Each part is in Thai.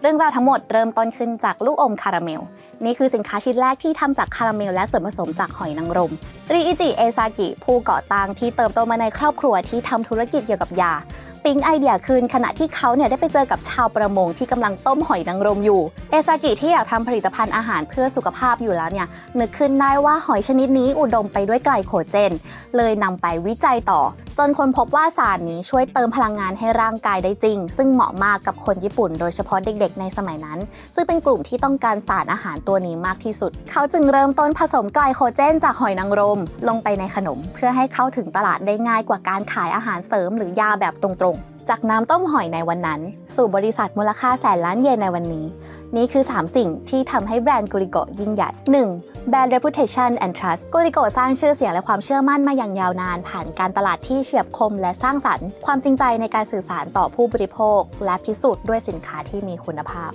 เรื่องราวทั้งหมดเริ่มต้นขึ้นจากลูกอมคาราเมล นี่คือสินค้าชิ้นแรกที่ทำจากคาราเมลและส่วนผสมจากหอยนางรมริอิจิเอซากิ ผู้ก่อตั้งที่เติบโตมาในครอบครัวที่ทำธุรกิจเกี่ยวกับยาปิ๊งไอเดียคืนขณะที่เขาเนี่ยได้ไปเจอกับชาวประมงที่กำลังต้มหอยนางรมอยู่ เอซากิที่อยากทำผลิตภัณฑ์อาหารเพื่อสุขภาพอยู่แล้วเนี่ยนึกขึ้นได้ว่าหอยชนิดนี้อุดมไปด้วยไกลโคเจน เลยนำไปวิจัยต่อ จนคนพบว่าสารนี้ช่วยเติมพลังงานให้ร่างกายได้จริง ซึ่งเหมาะมากกับคนญี่ปุ่น โดยเฉพาะเด็กๆ ในสมัยนั้น ซึ่งเป็นกลุ่มที่ต้องการสารอาหารตัวนี้มากที่สุด เขาจึงเริ่มต้นผสมไกลโคเจนจากหอยนางรม ลงไปในขนม เพื่อให้เข้าถึงตลาดได้ง่ายกว่าการขายอาหารเสริมหรือยาแบบตรงๆ จากน้ำต้มหอยในวันนั้น สู่บริษัทมูลค่าแสนล้านเยนในวันนี้ นี่คือ 3 สิ่งที่ทำให้แบรนด์กุริโกะยิ่งใหญ่ 1. แบรนด์ reputation and trust กุลิโกสร้างชื่อเสียงและความเชื่อมั่นมาอย่างยาวนาน ผ่านการตลาดที่เฉียบคมและสร้างสรรค์ ความจริงใจในการสื่อสารต่อผู้บริโภค และพิสูจน์ด้วยสินค้าที่มีคุณภาพ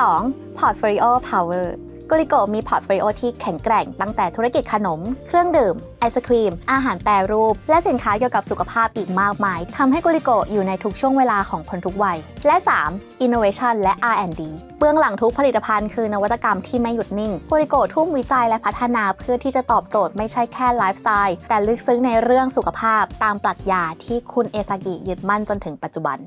2. Portfolio Power กุริโกมีพอร์ตโฟลิโอที่แข็งแกร่งตั้งแต่ธุรกิจขนม เครื่องดื่ม ไอศครีม อาหารแปรรูป และสินค้าเกี่ยวกับสุขภาพอีกมากมายทำให้กุริโกอยู่ในทุกช่วงเวลาของคนทุกวัย และ 3. Innovation และ R&D เบื้องหลังทุกผลิตภัณฑ์คือนวัตกรรมที่ไม่หยุดนิ่งกุริโกทุ่มวิจัยและพัฒนาเพื่อที่จะตอบโจทย์ไม่ใช่แค่ไลฟ์สไตล์แต่ลึกซึ้งในเรื่องสุขภาพตามปรัชญาที่คุณเอซากิยึดมั่นจนถึงปัจจุบัน